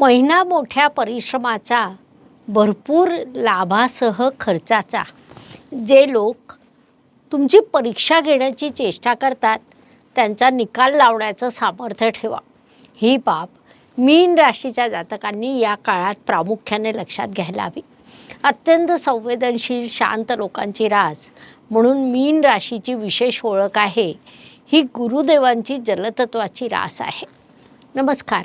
महिना मोठ्या परिश्रमाचा भरपूर लाभासह खर्चाचा. जे लोक तुमची परीक्षा घेण्याची चेष्टा करतात त्यांचा निकाल लावण्याचं सामर्थ्य ठेवा. ही बाब मीन राशीच्या जातकांनी या काळात प्रामुख्याने लक्षात घ्यायला हवी. अत्यंत संवेदनशील शांत लोकांची रास म्हणून मीन राशीची विशेष ओळख आहे. ही गुरुदेवांची जलतत्वाची रास आहे. नमस्कार.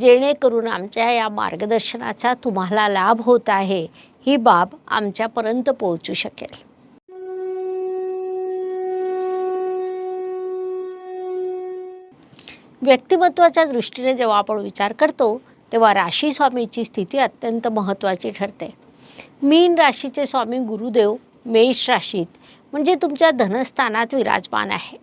जेणेकरून आमच्या या मार्गदर्शनाचा तुम्हाला लाभ होत आहे ही बाब आमच्यापर्यंत पोहोचू शकेल. व्यक्तिमत्वाच्या दृष्टीने जेव्हा आपण विचार करतो तेव्हा राशी स्वामीची स्थिती अत्यंत महत्त्वाची ठरते. मीन राशीचे स्वामी गुरुदेव मेष राशीत म्हणजे तुमच्या धनस्थानात विराजमान आहे.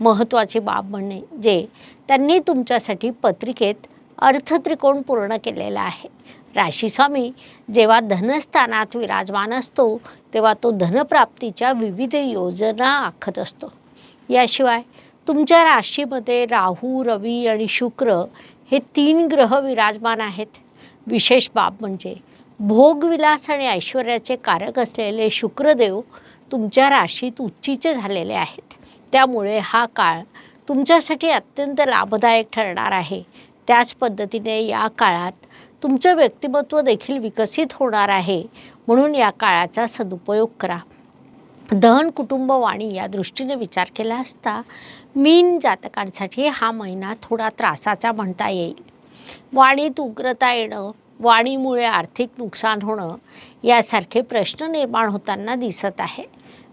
महत्त्वाची बाब म्हणणे जे त्यांनी तुमच्यासाठी पत्रिकेत अर्थत्रिकोण पूर्ण केलेला आहे. राशीस्वामी जेव्हा धनस्थानात विराजमान असतो तेव्हा तो धनप्राप्तीच्या विविध योजना आखत असतो. याशिवाय तुमच्या राशीमध्ये राहू रवी आणि शुक्र हे तीन ग्रह विराजमान आहेत. विशेष बाब म्हणजे भोगविलास आणि ऐश्वर्याचे कारक असलेले शुक्रदेव तुमच्या राशीत उच्चीचे झालेले आहेत. त्यामुळे हा काळ तुमच्यासाठी अत्यंत लाभदायक ठरणार आहे. त्याच पद्धतीने या काळात तुमचं व्यक्तिमत्व देखील विकसित होणार आहे. म्हणून या काळाचा सदुपयोग करा. दहन कुटुंब वाणी या दृष्टीने विचार केला असता मीन जातकांसाठी हा महिना थोडा त्रासाचा म्हणता येईल. वाणीत उग्रता येणं वाणीमुळे आर्थिक नुकसान होणं यासारखे प्रश्न निर्माण होताना दिसत आहे.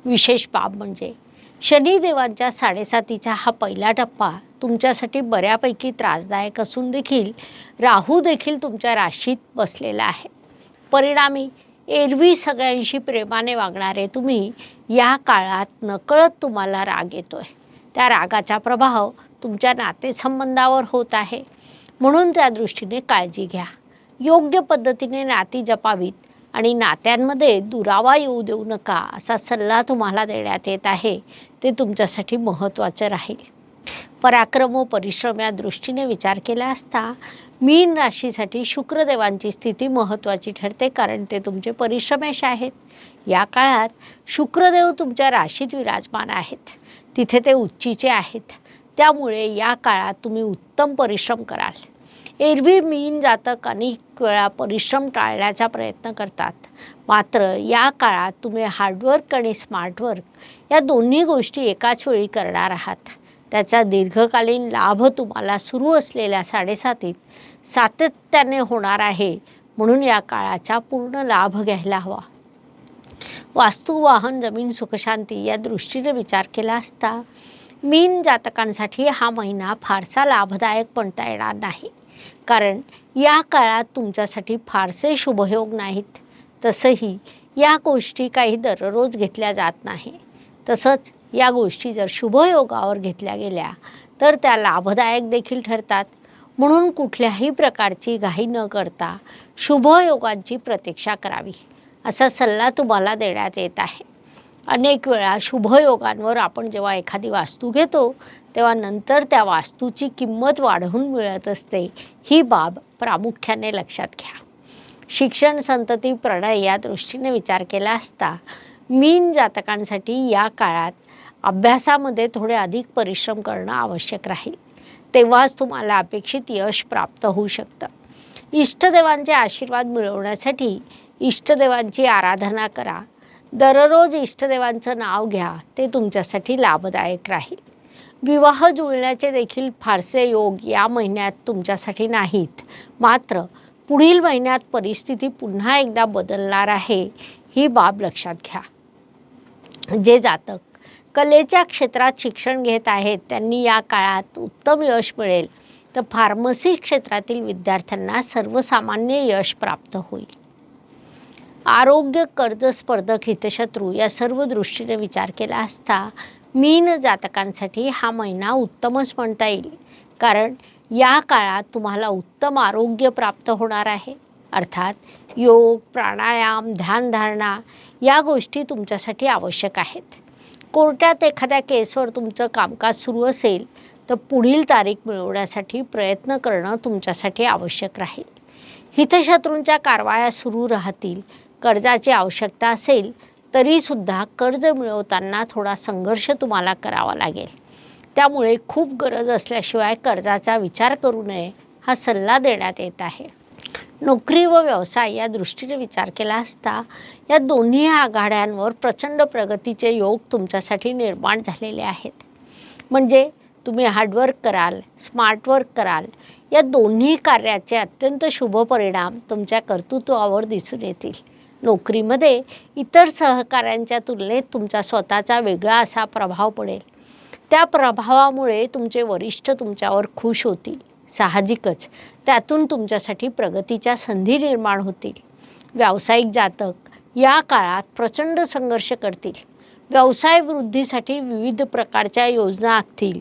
विशेष बाब म्हणजे शनिदेवांच्या साडेसातीचा हा पहिला टप्पा तुमच्यासाठी बऱ्यापैकी त्रासदायक असून देखील राहू देखील तुमच्या राशीत बसलेला आहे. परिणामी एरवी सगळ्यांशी प्रेमाने वागणारे तुम्ही या काळात नकळत तुम्हाला राग येतो आहे त्या रागाचा प्रभाव तुमच्या नातेसंबंधावर होत आहे. म्हणून त्या दृष्टीने काळजी घ्या. योग्य पद्धतीने नाती जपावीत. आणि नात्यांमध्ये दुरावा येऊ देऊ नका असा सल्ला तुम्हाला देण्यात येत आहे. ते तुमच्यासाठी महत्त्वाचं राहील. पराक्रम व परिश्रम या दृष्टीने विचार केला असता मीन राशीसाठी शुक्रदेवांची स्थिती महत्त्वाची ठरते कारण ते तुमचे परिश्रमेश आहेत. या काळात शुक्रदेव तुमच्या राशीत विराजमान आहेत. तिथे ते उच्चीचे आहेत. त्यामुळे या काळात तुम्ही उत्तम परिश्रम कराल. एरवी मीन जातक अनेक वेळा परिश्रम टाळण्याचा प्रयत्न करतात. मात्र या काळात तुम्ही हार्डवर्क आणि स्मार्टवर्क या दोन्ही गोष्टी एकाच वेळी करणार आहात. त्याचा दीर्घकालीन लाभ तुम्हाला सुरू असलेल्या साडेसातीत सातत्याने होणार आहे. म्हणून या काळाचा पूर्ण लाभ घ्यायला हवा. वास्तू वाहन जमीन सुखशांती या दृष्टीने विचार केला असता मीन जातकांसाठी हा महिना फारसा लाभदायक पणता येणार नाही. कारण या काळात तुमच्यासाठी फारसे शुभयोग नाहीत. तसंही या गोष्टी काही दररोज घेतल्या जात नाही. तसंच या गोष्टी जर शुभयोगावर घेतल्या गेल्या तर त्या लाभदायक देखील ठरतात. म्हणून कुठल्याही प्रकारची घाई न करता शुभयोगांची प्रतीक्षा करावी असा सल्ला तुम्हाला देण्यात येत आहे. अनेक वेळा शुभयोगांवर आपण जेव्हा एखादी वास्तू घेतो तेव्हा नंतर त्या वास्तूची किंमत वाढवून मिळत असते. ही बाब प्रामुख्याने लक्षात घ्या. शिक्षण संतती प्रणय या दृष्टीने विचार केला असता मीन जातकांसाठी या काळात अभ्यासामध्ये थोडे अधिक परिश्रम करणं आवश्यक राहील. तेव्हाच तुम्हाला अपेक्षित यश प्राप्त होऊ शकतं. इष्टदेवांचे आशीर्वाद मिळवण्यासाठी इष्टदेवांची आराधना करा. दररोज इष्टदेवांचं नाव घ्या ते तुमच्यासाठी लाभदायक राहील. विवाह जुळण्याचे देखील फारसे योग या महिन्यात तुमच्यासाठी नाहीत. मात्र पुढील महिन्यात परिस्थिती पुन्हा एकदा बदलणार आहे ही बाब लक्षात घ्या. जे जातक कलेच्या क्षेत्रात शिक्षण घेत आहेत त्यांनी या काळात उत्तम यश मिळेल. तर फार्मसी क्षेत्रातील विद्यार्थ्यांना सर्वसामान्य यश प्राप्त होईल. आरोग्य कर्ज स्पर्धक हितशत्रू या सर्व दृष्टीने विचार केला असता मीन जातकांसाठी हा महिना उत्तमच म्हणता येईल. कारण या काळात तुम्हाला उत्तम आरोग्य प्राप्त होणार आहे. अर्थात योग प्राणायाम ध्यानधारणा या गोष्टी तुमच्यासाठी आवश्यक आहेत. कोर्टात एखाद्या केसवर तुमचं कामकाज सुरू असेल तर पुढील तारीख मिळवण्यासाठी प्रयत्न करणं तुमच्यासाठी आवश्यक राहील. हितशत्रूंच्या कारवाया सुरू राहतील कर्जाची आवश्यकता असेल तरीसुद्धा कर्ज मिळवताना थोडा संघर्ष तुम्हाला करावा लागेल. त्यामुळे खूप गरज असल्याशिवाय कर्जाचा विचार करू नये हा सल्ला देण्यात येत आहे. नोकरी व व्यवसाय या दृष्टीने विचार केला असता या दोन्ही आघाड्यांवर प्रचंड प्रगतीचे योग तुमच्यासाठी निर्माण झालेले आहेत. म्हणजे तुम्ही हार्डवर्क कराल स्मार्टवर्क कराल या दोन्ही कार्याचे अत्यंत शुभ परिणाम तुमच्या कर्तृत्वावर दिसून येतील. नोकरीमध्ये इतर सहकाऱ्यांच्या तुलनेत तुमचा स्वतःचा वेगळा असा प्रभाव पडेल. त्या प्रभावामुळे तुमचे वरिष्ठ तुमच्यावर खुश होतील साहजिकच. त्यातून तुमच्यासाठी प्रगतीच्या संधी निर्माण होतील. व्यावसायिक जातक या काळात प्रचंड संघर्ष करतील. व्यवसाय वृद्धीसाठी विविध प्रकारच्या योजना आखतील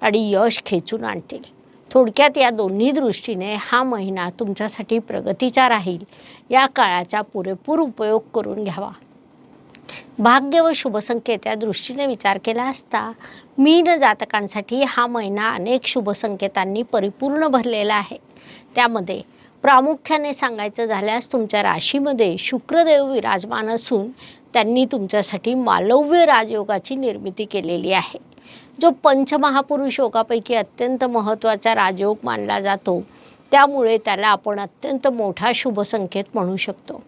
आणि यश खेचून आणतील. थोडक्यात या दोन्ही दृष्टीने हा महिना तुमच्यासाठी प्रगतीचा राहील. या काळाचा पुरेपूर उपयोग करून घ्यावा. भाग्य व शुभसंकेत या दृष्टीने विचार केला असता मीन जातकांसाठी हा महिना अनेक शुभसंकेतांनी परिपूर्ण भरलेला आहे. त्यामध्ये प्रामुख्याने सांगायचं झाल्यास तुमच्या राशीमध्ये शुक्रदेव विराजमान असून त्यांनी तुमच्यासाठी मालव्य राजयोगाची निर्मिती केलेली आहे. जो पंचमहापुरुष योगापैकी अत्यंत महत्त्वाचा राजयोग मानला जातो त्यामुळे त्याला आपण अत्यंत मोठा शुभसंकेत म्हणू शकतो.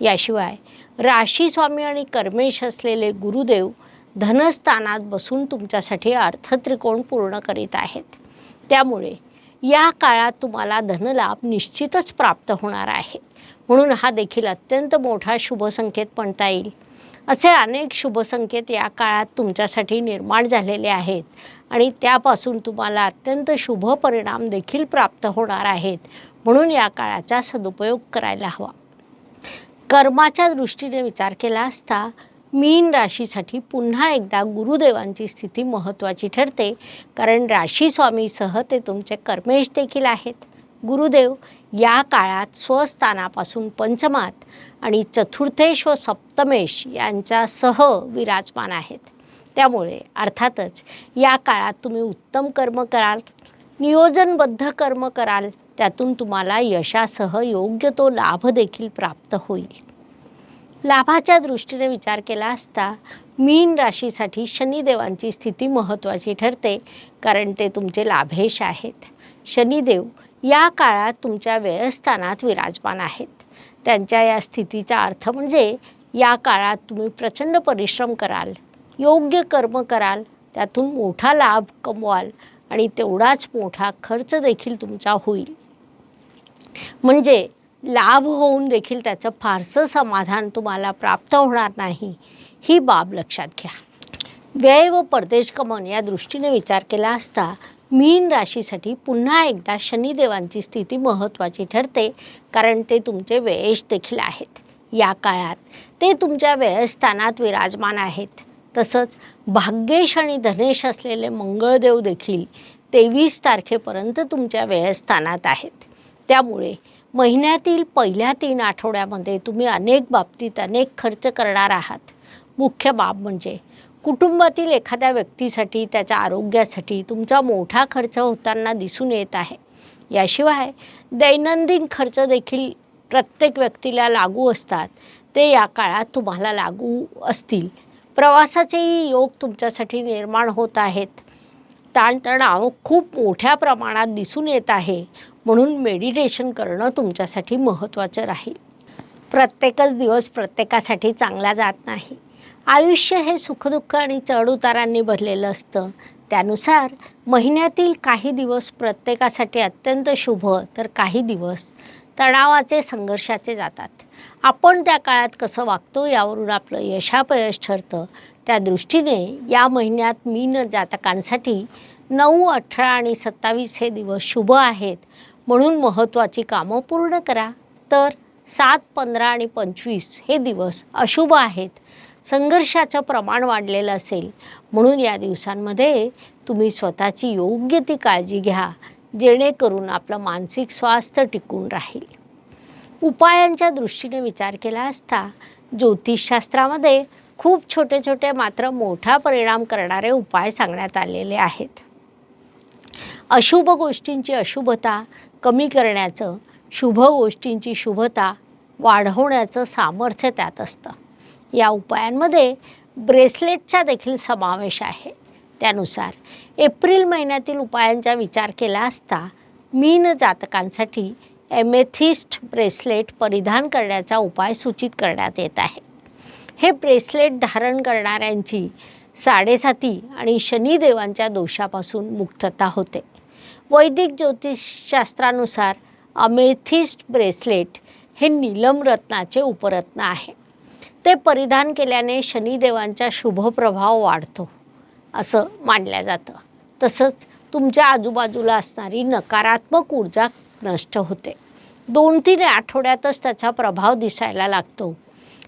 याशिवाय राशी स्वामी आणि कर्मेश असलेले गुरुदेव धनस्थानात बसून तुमच्यासाठी अर्थत्रिकोण पूर्ण करीत आहेत. त्यामुळे या काळात तुम्हाला धनलाभ निश्चितच प्राप्त होणार आहे. म्हणून हा देखील अत्यंत मोठा शुभसंकेत म्हणता येईल. असे अनेक शुभसंकेत या काळात तुमच्यासाठी निर्माण झालेले आहेत. आणि त्यापासून तुम्हाला अत्यंत शुभ परिणाम देखील प्राप्त होणार आहेत. म्हणून या काळाचा सदुपयोग करायला हवा. कर्माच्या दृष्टीने विचार केला असता मीन राशीसाठी पुन्हा एकदा गुरुदेवांची स्थिती महत्त्वाची ठरते. कारण राशी स्वामीसह ते तुमचे कर्मेश देखील आहेत. गुरुदेव या काळात स्वस्थानापासून पंचमात आणि चतुर्थेश व सप्तमेश यांच्यासह विराजमान आहेत. त्यामुळे अर्थातच या काळात तुम्ही उत्तम कर्म कराल नियोजनबद्ध कर्म कराल त्यातून तुम्हाला यशासह योग्य तो लाभ देखील प्राप्त होईल. लाभाच्या दृष्टीने विचार केला असता मीन राशीसाठी शनिदेवांची स्थिती महत्त्वाची ठरते कारण ते तुमचे लाभेश आहेत. शनिदेव या काळात तुमच्या व्ययस्थानात विराजमान आहेत. त्यांच्या या स्थितीचा अर्थ म्हणजे या काळात तुम्ही प्रचंड परिश्रम कराल योग्य कर्म कराल त्यातून मोठा लाभ कमवाल आणि तेवढाच मोठा खर्च देखील तुमचा होईल. म्हणजे लाभ होऊन देखील त्याचं फारसं समाधान तुम्हाला प्राप्त होणार नाही ही बाब लक्षात घ्या. व्यय व परदेश गमन या दृष्टीने विचार केला असता मीन राशीसाठी पुन्हा एकदा शनिदेवांची स्थिती महत्त्वाची ठरते कारण ते तुमचे व्ययेश देखील आहेत. या काळात ते तुमच्या व्ययस्थानात विराजमान आहेत. तसंच भाग्येश आणि धनेश असलेले मंगळदेव देखील तेवीस तारखेपर्यंत तुमच्या व्ययस्थानात आहेत. त्यामुळे महिन्यातील पहिल्या तीन आठवड्यामध्ये तुम्ही अनेक बाबतीत अनेक खर्च करणार आहात. मुख्य बाब म्हणजे कुटुंबातील एखाद्या व्यक्तीसाठी त्याच्या आरोग्यासाठी तुमचा मोठा खर्च होताना दिसून येत आहे. याशिवाय दैनंदिन खर्च देखील प्रत्येक व्यक्तीला लागू असतात. ते या काळात तुम्हाला लागू असतील. प्रवासाचेही योग तुमच्यासाठी निर्माण होत आहेत. ताणतणाव खूप मोठ्या प्रमाणात दिसून येत आहे. म्हणून मेडिटेशन करणं तुमच्यासाठी महत्त्वाचं राहील. प्रत्येकच दिवस प्रत्येकासाठी चांगला जात नाही. आयुष्य हे सुखदुःख आणि चढउतारांनी भरलेलं असतं. त्यानुसार महिन्यातील काही दिवस प्रत्येकासाठी अत्यंत शुभ तर काही दिवस तणावाचे संघर्षाचे जातात. आपण त्या काळात कसं वागतो यावरून आपलं यशापयश ठरतं. त्या दृष्टीने या महिन्यात मीन जातकांसाठी नऊ अठरा आणि सत्तावीस हे दिवस शुभ आहेत. म्हणून महत्त्वाची कामं पूर्ण करा. तर सात पंधरा आणि पंचवीस हे दिवस अशुभ आहेत. संघर्षाचं प्रमाण वाढलेलं असेल. म्हणून या दिवसांमध्ये तुम्ही स्वतःची योग्य ती काळजी घ्या जेणेकरून आपलं मानसिक स्वास्थ्य टिकून राहील. उपायांच्या दृष्टीने विचार केला असता ज्योतिषशास्त्रामध्ये खूप छोटे छोटे मात्र मोठा परिणाम करणारे उपाय सांगण्यात आलेले आहेत. अशुभ गोष्टींची अशुभता कमी करण्याचं शुभ गोष्टींची शुभता वाढवण्याचं सामर्थ्य त्यात असतं. या उपायांमध्ये ब्रेसलेटचा देखील समावेश आहे. त्यानुसार एप्रिल महिन्यातील उपायांचा विचार केला असता मीन जातकांसाठी एमेथिस्ट ब्रेसलेट परिधान करण्याचा उपाय सूचित करण्यात येत आहे. हे ब्रेसलेट धारण करणाऱ्यांची साडेसाती आणि शनिदेवांच्या दोषापासून मुक्तता होते. वैदिक ज्योतिषशास्त्रानुसार अमेथिस्ट ब्रेसलेट हे नीलम रत्नाचे उपरत्न आहे. ते परिधान केल्याने शनिदेवांचा शुभप्रभाव वाढतो असं मानलं जातं. तसंच तुमच्या आजूबाजूला असणारी नकारात्मक ऊर्जा नष्ट होते. दोन तीन आठवड्यातच त्याचा प्रभाव दिसायला लागतो.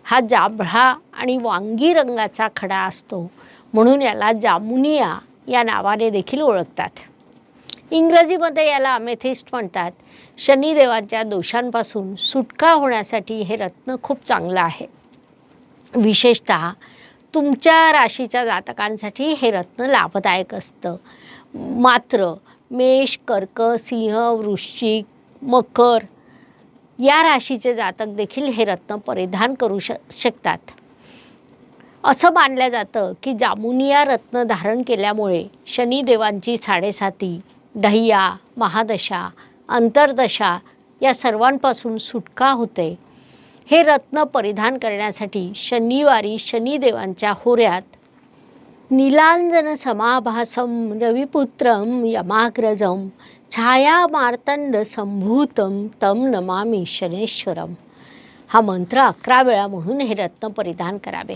हा जांभळा आणि वांगी रंगाचा खडा असतो म्हणून याला जामुनिया या नावाने देखील ओळखतात. इंग्रजीमध्ये याला अमेथिस्ट म्हणतात. शनिदेवांच्या दोषांपासून सुटका होण्यासाठी हे रत्न खूप चांगलं आहे. विशेषत तुमच्या राशीच्या जातकांसाठी हे रत्न लाभदायक असतं. मात्र मेष कर्क सिंह वृश्चिक मकर या राशीचे जातक देखील हे रत्न परिधान करू श शकतात. असं मानलं जातं की जामुनिया रत्न धारण केल्यामुळे शनिदेवांची साडेसाती दह्या महादशा अंतर्दशा या सर्वांपासून सुटका होते. हे रत्न परिधान करण्यासाठी शनिवारी शनिदेवांच्या होऱ्यात नीलांजन समाभासम रविपुत्रम यमाग्रजम छाया मार्तंड संभूतम तम नमामी शनेश्वरम. हा मंत्र अकरा वेळा म्हणून हे रत्न परिधान करावे.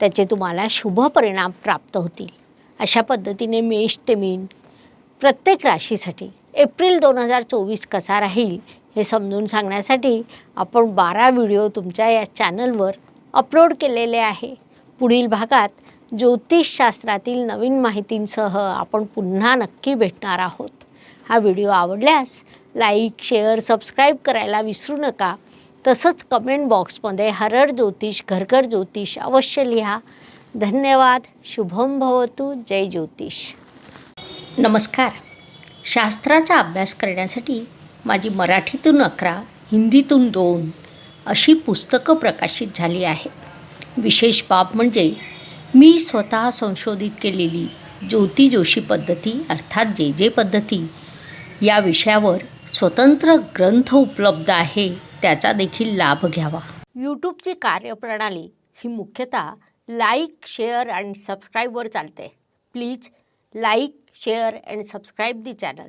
त्याचे तुम्हाला शुभ परिणाम प्राप्त होतील. अशा पद्धतीने मेष ते मीन प्रत्येक राशीसाठी एप्रिल दोन हजार चोवीस कसा राहील हे समजून सांगण्यासाठी आपण बारा व्हिडिओ तुमच्या या चॅनलवर अपलोड केलेले आहे. पुढील भागात ज्योतिषशास्त्रातील नवीन माहितींसह आपण पुन्हा नक्की भेटणार आहोत. हा व्हिडिओ आवडल्यास लाईक शेअर सबस्क्राईब करायला विसरू नका. तसंच कमेंट बॉक्समध्ये हरर ज्योतिष घरघर ज्योतिष अवश्य लिहा. धन्यवाद. शुभम भवतु. जय ज्योतिष. नमस्कार. शास्त्राचा अभ्यास करण्यासाठी माझी मराठीतून अकरा हिंदीतून दोन अशी पुस्तकं प्रकाशित झाली आहे विशेष बाब म्हणजे मी स्वतः संशोधित केलेली ज्योती जोशी पद्धती अर्थात जे जे पद्धती या विषयावर स्वतंत्र ग्रंथ उपलब्ध आहे त्याचा देखील लाभ घ्यावा. यूट्यूबची कार्यप्रणाली ही मुख्यतः लाईक शेअर अँड सबस्क्राईबवर चालते. Please like share and subscribe the channel.